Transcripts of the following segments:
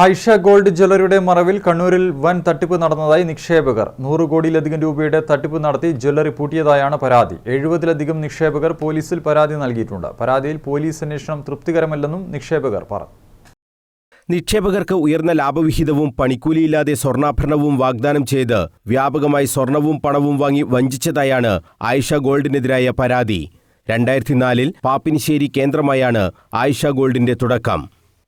Ayisha gold ജ്വല്ലറിയുടെ മറവിൽ കണ്ണൂരിൽ വൻ തട്ടിപ്പ് നടന്നതായി നിക്ഷേപകർ. നൂറ് കോടിയിലധികം രൂപയുടെ തട്ടിപ്പ് നടത്തി ജ്വല്ലറി പൂട്ടിയതായാണ് പരാതി. എഴുപതിലധികം നിക്ഷേപകർ പോലീസിൽ പരാതി നൽകിയിട്ടുണ്ട്. പരാതിയിൽ പോലീസ് അന്വേഷണം തൃപ്തികരമല്ലെന്നും നിക്ഷേപകർ പറഞ്ഞു. നിക്ഷേപകർക്ക് ഉയർന്ന ലാഭവിഹിതവും പണിക്കൂലിയില്ലാതെ സ്വർണാഭരണവും വാഗ്ദാനം ചെയ്ത് വ്യാപകമായി സ്വർണവും പണവും വാങ്ങി വഞ്ചിച്ചതായാണ് ആയിഷ ഗോൾഡിനെതിരായ പരാതി. രണ്ടായിരത്തി നാലിൽ പാപ്പിനിശ്ശേരി കേന്ദ്രമായാണ് ആയിഷ ഗോൾഡിന്റെ തുടക്കം.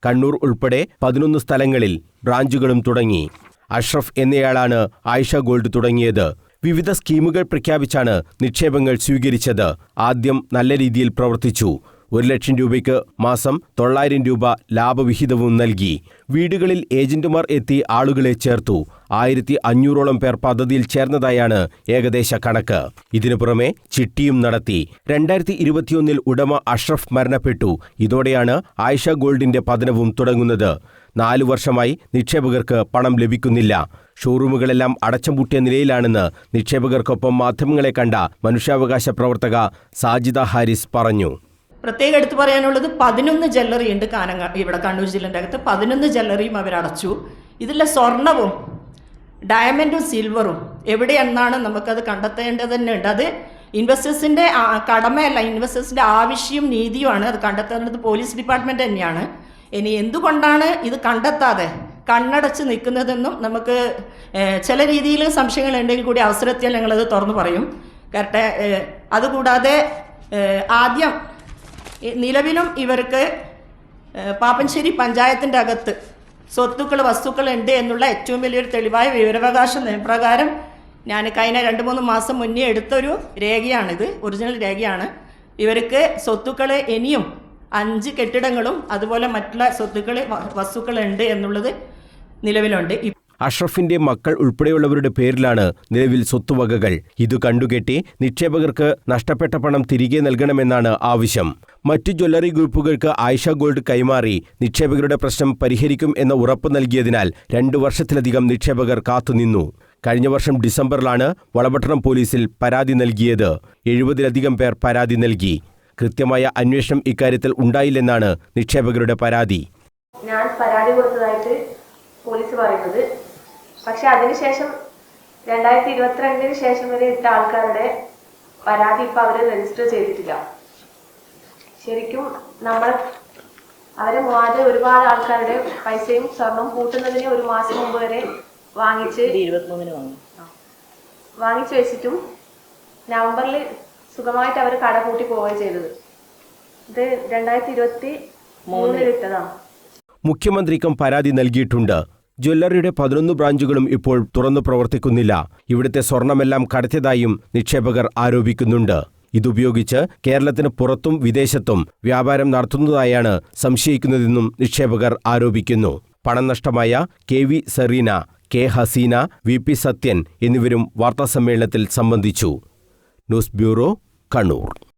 കണ്ണൂർ ഉൾപ്പെടെ പതിനൊന്ന് സ്ഥലങ്ങളിൽ ബ്രാഞ്ചുകളും തുടങ്ങി. അഷ്റഫ് എന്നയാളാണ് ആയിഷ ഗോൾഡ് തുടങ്ങിയത്. വിവിധ സ്കീമുകൾ പ്രഖ്യാപിച്ചാണ് നിക്ഷേപങ്ങൾ സ്വീകരിച്ചത്. ആദ്യം നല്ല രീതിയിൽ പ്രവർത്തിച്ചു. ഒരു ലക്ഷം രൂപയ്ക്ക് മാസം തൊള്ളായിരം രൂപ ലാഭവിഹിതവും നൽകി. വീടുകളിൽ ഏജന്റുമാർ എത്തി ആളുകളെ ചേർത്തു. ആയിരത്തി അഞ്ഞൂറോളം പേർ പദ്ധതിയിൽ ചേർന്നതായാണ് ഏകദേശ കണക്ക്. ഇതിനു പുറമെ ചിട്ടിയും നടത്തി. രണ്ടായിരത്തി ഇരുപത്തിയൊന്നിൽ ഉടമ അഷ്റഫ് മരണപ്പെട്ടു. ഇതോടെയാണ് ആയിഷ ഗോൾഡിന്റെ പതനവും തുടങ്ങുന്നത്. നാലു വർഷമായി നിക്ഷേപകർക്ക് പണം ലഭിക്കുന്നില്ല. ഷോറൂമുകളെല്ലാം അടച്ചുപൂട്ടിയ നിലയിലാണെന്ന് നിക്ഷേപകർക്കൊപ്പം മാധ്യമങ്ങളെ കണ്ട മനുഷ്യാവകാശ പ്രവർത്തക സാജിദ ഹാരിസ് പറഞ്ഞു. പ്രത്യേകം എടുത്തു പറയാനുള്ളത് പതിനൊന്ന് ജ്വല്ലറി ഉണ്ട് കാനങ്ങ ഇവിടെ കണ്ണൂർ ജില്ലന്റെ അകത്ത്. പതിനൊന്ന് ജ്വല്ലറിയും അവരടച്ചു ഇതിലെ സ്വർണവും ഡയമണ്ടും സിൽവറും എവിടെയെന്നാണ് നമുക്കത് കണ്ടെത്തേണ്ടത് തന്നെ ഉണ്ട് അത് ഇൻവെസ്റ്റേഴ്സിന്റെ കടമയല്ല ഇൻവെസ്റ്റേഴ്സിന്റെ ആവശ്യവും നീതിയുമാണ് അത് കണ്ടെത്തേണ്ടത് പോലീസ് ഡിപ്പാർട്ട്മെന്റ് തന്നെയാണ്. ഇനി എന്തുകൊണ്ടാണ് ഇത് കണ്ടെത്താതെ കണ്ണടച്ച് നിൽക്കുന്നതെന്നും നമുക്ക് ചില രീതിയിൽ സംശയങ്ങൾ ഉണ്ടെങ്കിൽ കൂടി അവസരത്തിൽ ഞങ്ങളത് തുറന്നു പറയും. കറക്റ്റ് അതുകൂടാതെ ആദ്യം നിലവിലും ഇവർക്ക് പാപ്പൻശ്ശേരി പഞ്ചായത്തിന്റെ അകത്ത് സ്വത്തുക്കൾ വസ്തുക്കൾ ഉണ്ട് എന്നുള്ള ഏറ്റവും വലിയൊരു തെളിവായ വിവരാവകാശ നിയമപ്രകാരം ഞാൻ കഴിഞ്ഞ രണ്ട് മൂന്ന് മാസം മുന്നേ എടുത്തൊരു രേഖയാണിത് ഒറിജിനൽ രേഖയാണ്. ഇവർക്ക് സ്വത്തുക്കൾ ഇനിയും അഞ്ച് കെട്ടിടങ്ങളും അതുപോലെ മറ്റുള്ള സ്വത്തുക്കൾ വസ്തുക്കൾ ഉണ്ട് എന്നുള്ളത് നിലവിലുണ്ട്. അഷ്റഫിന്റെ മക്കൾ ഉൾപ്പെടെയുള്ളവരുടെ പേരിലാണ് നിലവിൽ സ്വത്തുവകകൾ. ഇത് കണ്ടുകെട്ടി നിക്ഷേപകർക്ക് നഷ്ടപ്പെട്ട പണം തിരികെ നൽകണമെന്നാണ് ആവശ്യം. മറ്റു ജ്വല്ലറി ഗ്രൂപ്പുകൾക്ക് ആയിഷ ഗോൾഡ് കൈമാറി നിക്ഷേപകരുടെ പ്രശ്നം പരിഹരിക്കും എന്ന ഉറപ്പ് നൽകിയതിനാൽ രണ്ടു വർഷത്തിലധികം നിക്ഷേപകർ കാത്തുനിന്നു. കഴിഞ്ഞ വർഷം ഡിസംബറിലാണ് വളപട്ടണം പോലീസിൽ പരാതി നൽകിയത്. എഴുപതിലധികം പേർ പരാതി നൽകി. കൃത്യമായ അന്വേഷണം ഇക്കാര്യത്തിൽ ഉണ്ടായില്ലെന്നാണ് നിക്ഷേപകരുടെ പരാതി. ഞാൻ പരാതി കൊടുത്തതായിട്ട് പോലീസ് പറയുന്നത്. പക്ഷെ അതിനുശേഷം രണ്ടായിരത്തി ഇരുപത്തിരണ്ടിന് ശേഷം വരെ ഇട്ട ആൾക്കാരുടെ പരാതി ഇപ്പൊ അവർ രജിസ്റ്റർ ചെയ്തിട്ടില്ല. ശരിക്കും നമ്മൾ അവരെ മൂവാതെ ഒരുപാട് ആൾക്കാരുടെ പൈസയും സ്വർണവും കൂട്ടുന്നതിന് ഒരു മാസം മുമ്പ് വരെ വാങ്ങിച്ച് വാങ്ങിച്ചു വെച്ചിട്ടും നവംബറിൽ സുഖമായിട്ട് അവർ കട കൂട്ടി പോവുകയും ചെയ്തത്. ഇത് രണ്ടായിരത്തി ഇരുപത്തി മൂന്നിൽ ഇട്ടതാണ് മുഖ്യമന്ത്രിക്കും പരാതി നൽകിയിട്ടുണ്ട്. ജ്വല്ലറിയുടെ പതിനൊന്ന് ബ്രാഞ്ചുകളും ഇപ്പോൾ തുറന്നു പ്രവർത്തിക്കുന്നില്ല. ഇവിടുത്തെ സ്വർണമെല്ലാം കടത്തിയതായും നിക്ഷേപകർ ആരോപിക്കുന്നുണ്ട്. ഇതുപയോഗിച്ച് കേരളത്തിന് പുറത്തും വിദേശത്തും വ്യാപാരം നടത്തുന്നതായാണ് സംശയിക്കുന്നതെന്നും നിക്ഷേപകർ ആരോപിക്കുന്നു. പണം നഷ്ടമായ K V Sereena K Haseena V P Sathyan എന്നിവരും വാർത്താസമ്മേളനത്തിൽ സംബന്ധിച്ചു. News bureau Kannur.